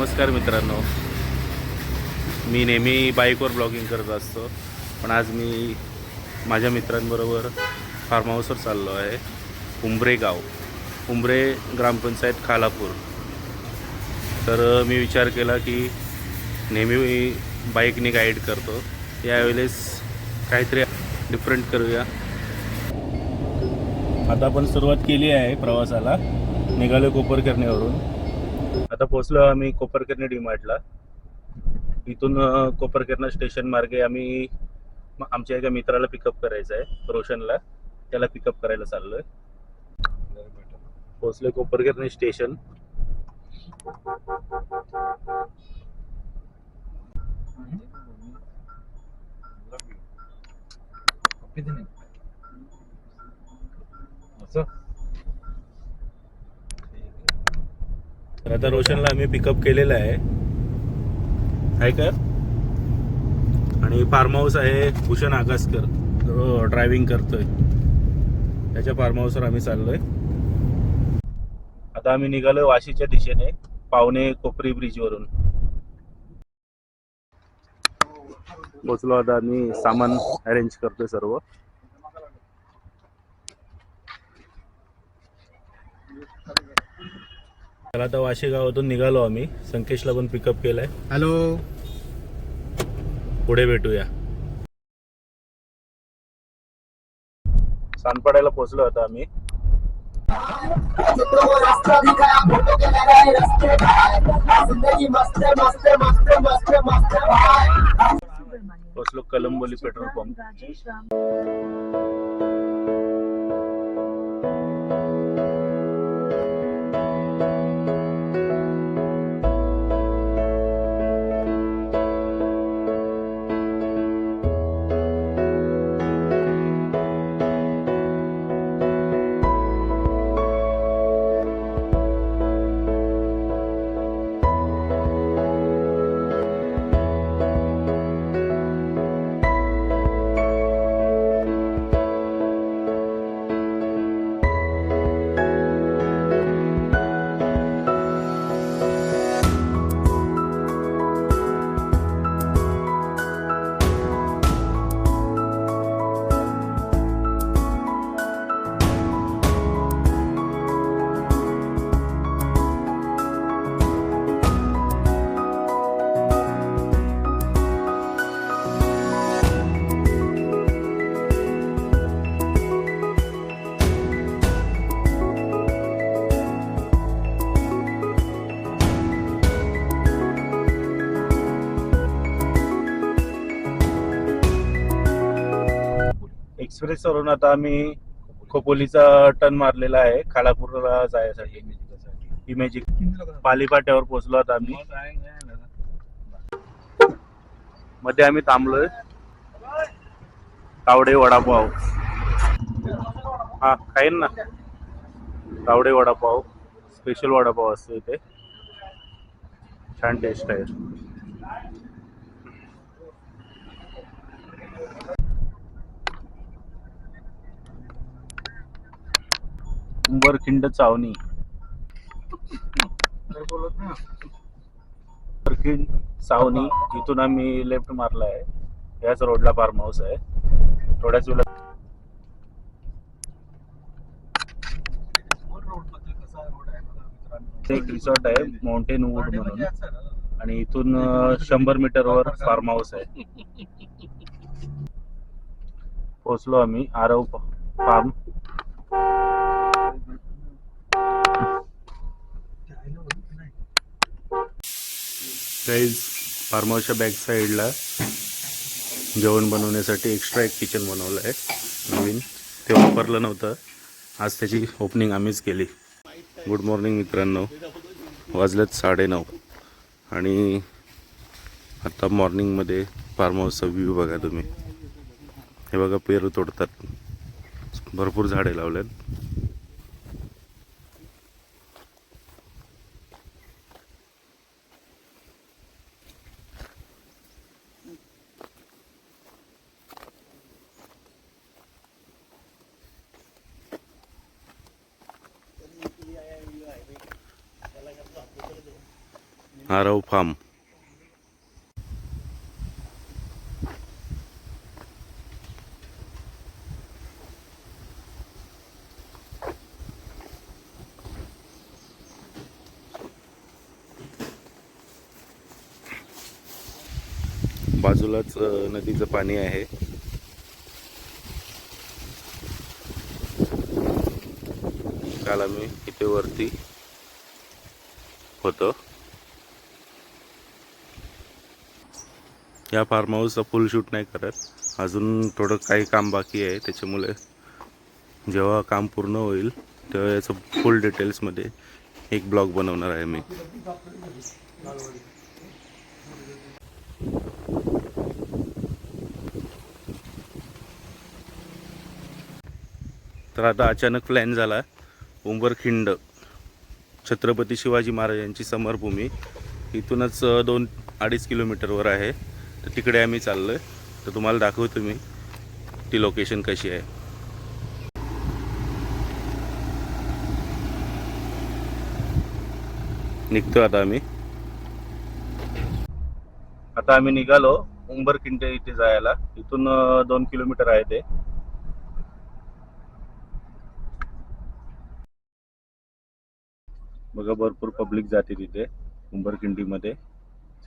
नमस्कार मित्रांनो. मी नेहमी बाईकवर ब्लॉगिंग करत असतो. पण आज मी माझ्या मित्रांबरोबर फार्म हाऊसवर चाललो आहे. उंबरे गाव. उंबरे ग्रामपंचायत खालापूर. तर मी विचार केला की नेहमी मी बाईकने गाईड करतो. यावेळेस काहीतरी डिफरंट करूया. आता आपण सुरुवात केली आहे प्रवासाला. निघालो कोपरकर्णीवरून. आता पोहोचलो आम्ही कोपरकर्णी डीमार्टला इथून अ, कोपरकर्णा स्टेशन मार्गे आम्ही आमच्या एका मित्राला पिकअप करायचं आहे रोशनला. त्याला पिकअप करायला चाललोय. पोहोचलोय कोपरकर्णी स्टेशन तर आता रोशनला आम्ही पिकअप केलेलं आहे. आहे का? आणि फार्म हाऊस आहे भूषण आगासकर. ड्रायव्हिंग करतोय. त्याच्या फार्म हाऊसवर आम्ही चाललोय. आता आम्ही निघालोय वाशीच्या दिशेने पावणे कोपरी ब्रिज वरून. पोचलो आता आम्ही सामान अरेंज करतोय सर्व. त्याला आता वाशी गावातून निघालो आम्ही. संकेशला पण पिकअप केलंय. हॅलो. पुढे भेटूया. सानपाड्याला पोहोचलो आता आम्ही. पोहोचलो कलंबोली पेट्रोल पंप. एक्सप्रेस वरून आता आम्ही खोपोलीचा टर्न मारलेला आहे. खालापूरला जायसाठी. इमेजिक पालीपाट्यावर पोहोचलो आता आम्ही. मध्ये आम्ही थांबलोय. तावडे वडापाव. हा खाईन ना. तावडे वडापाव. स्पेशल वडापाव असतो इथे. छान टेस्ट आहे. उंबरखिंड चावणी. उंबरखिंड चावणी इथून आम्ही लेफ्ट मारला आहे याच रोडला फार्म हाऊस आहे. थोड्याच वेळा एक रिसॉर्ट आहे माउंटेन वूड म्हणून. आणि इथून शंभर शंभर मीटरवर फार्म हाऊस आहे. पोहोचलो आम्ही आरव फार्म गाईज फार्म हाऊसच्या बॅक साईडला जेवण बनवण्यासाठी एक्स्ट्रा एक किचन बनवलं आहे. नवीन. ते वापरलं नव्हतं. आज त्याची ओपनिंग आम्हीच केली. गुड मॉर्निंग मित्रांनो. वाजलेत साडेनऊ. आणि आत्ता मॉर्निंगमध्ये फार्म हाऊसचा व्ह्यू बघा तुम्ही. हे बघा पेरू तोडतात. भरपूर झाडे लावल्यात आरव फार्म बाजूलाच नदीचं पाणी आहे. काल आम्ही इथे वरती होतो. या फार्म हाऊसचा फुल शूट नाही करत. अजून थोडं काही काम बाकी आहे त्याच्यामुळे जेव्हा काम पूर्ण होईल तेव्हा याचं फुल डिटेल्समध्ये एक ब्लॉग बनवणार आहे मी. तर आता अचानक प्लॅन झाला उंबरखिंड. छत्रपती शिवाजी महाराजांची समरभूमी. इथूनच दोन अडीच किलोमीटरवर आहे. तर तिकडे आम्ही चाललो आहे तर तुम्हाला दाखवतो मी. ती लोकेशन कशी आहे. निघतो आता आम्ही. आता आम्ही निघालो उंबरखिंड इथे जायला. इथून दोन किलोमीटर आहे ते. बघा भरपूर पब्लिक जाते तिथे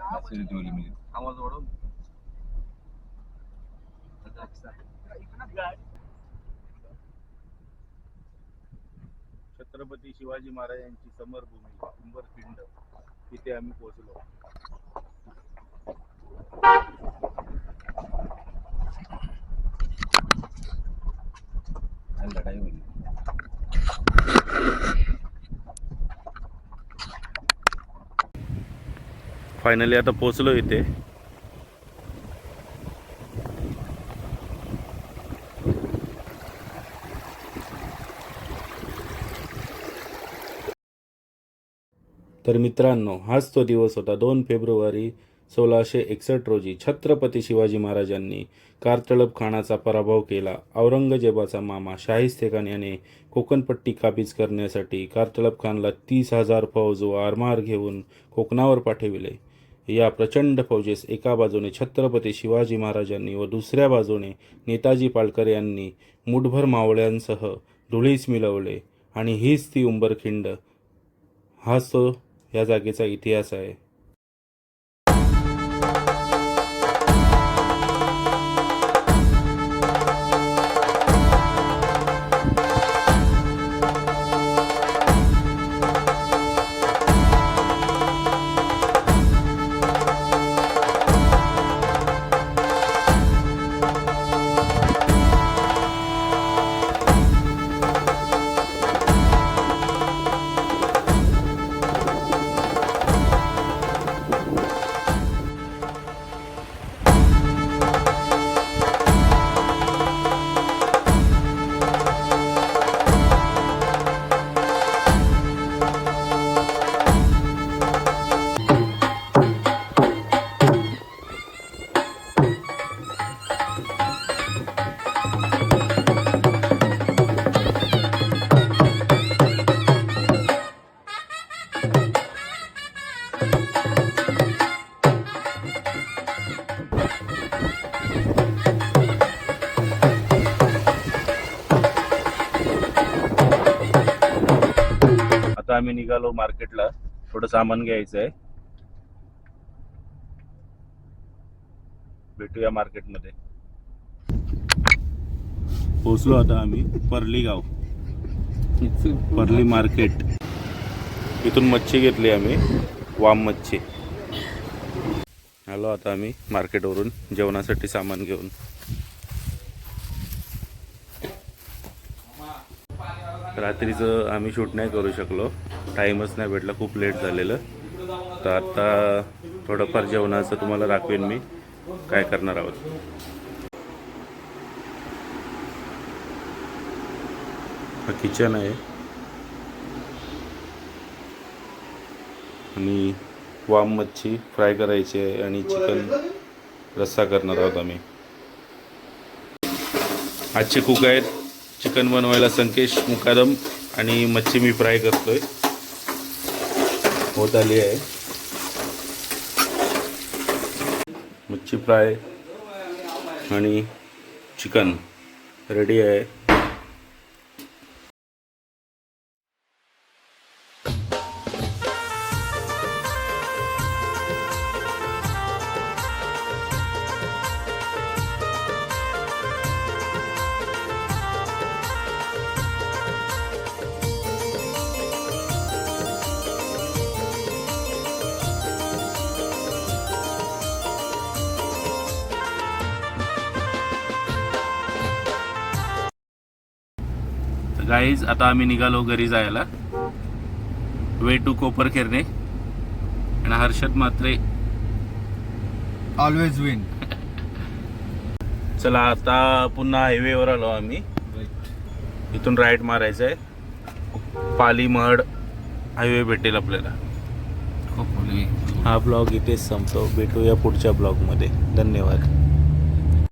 उंबरखिंडीमध्ये आवाज वाढव. छत्रपती शिवाजी महाराजांची समरभूमी उंबरखिंड तिथे आम्ही पोहोचलो. लढाई होईल. फायनली आता पोचलो इथे. तर मित्रांनो हाच तो दिवस होता. दोन फेब्रुवारी सोळाशे एकसष्ट रोजी छत्रपती शिवाजी महाराजांनी कारतळब खानाचा पराभव केला. औरंगजेबाचा मामा शाहिस्ते खान याने कोकणपट्टी काबीज करण्यासाठी कारतळब खानला तीस हजार फौज व आरमार घेऊन कोकणावर पाठविले. या प्रचंड फौजेस एका बाजूने छत्रपती शिवाजी महाराजांनी व दुसऱ्या बाजूने नेताजी पालकर यांनी मुठभर मावळ्यांसह धुळीस मिळवले आणि हीच ती उंबरखिंड. हाच तो या जागेचा इतिहास आहे. आम्ही निघालो मार्केटला. थोडं सामान घ्यायचं आहे भेटूया मार्केटमध्ये. पोचलो आता आम्ही पर्ली गाव पर्ली मार्केट. इथून मच्छी घेतली आम्ही. वाम मच्छी. आलो आता आम्ही मार्केटवरून जेवणासाठी सामान घेऊन. रात्रीचं आम्ही शूट नाही करू शकलो. टाईमच नाही भेटला खूप लेट झालेलं. तर आत्ता थोडंफार जेवणाचं तुम्हाला दाखवेन मी. काय करणार आहोत. हा किचन आहे. आणि वाम मच्छी फ्राय करायची आहे आणि चिकन रस्सा करणार आहोत आम्ही. आजचे कुक आहेत चिकन बनवायला संकेश मुकादम आणि मच्छी मी फ्राय करतोय. होत आली आहे. मच्छी फ्राय आणि चिकन रेडी आहे. गाईज आता आम्ही निघालो घरी जायला. Way to Kopar Khairane. आणि हर्षद मात्रे ऑलवेज विन चला आता पुन्हा हायवेवर आलो आम्ही. इथून राईट मारायचं आहे पाली महड हायवे भेटेल आपल्याला. हा ब्लॉग इथेच संपतो. भेटूया पुढच्या ब्लॉगमध्ये धन्यवाद.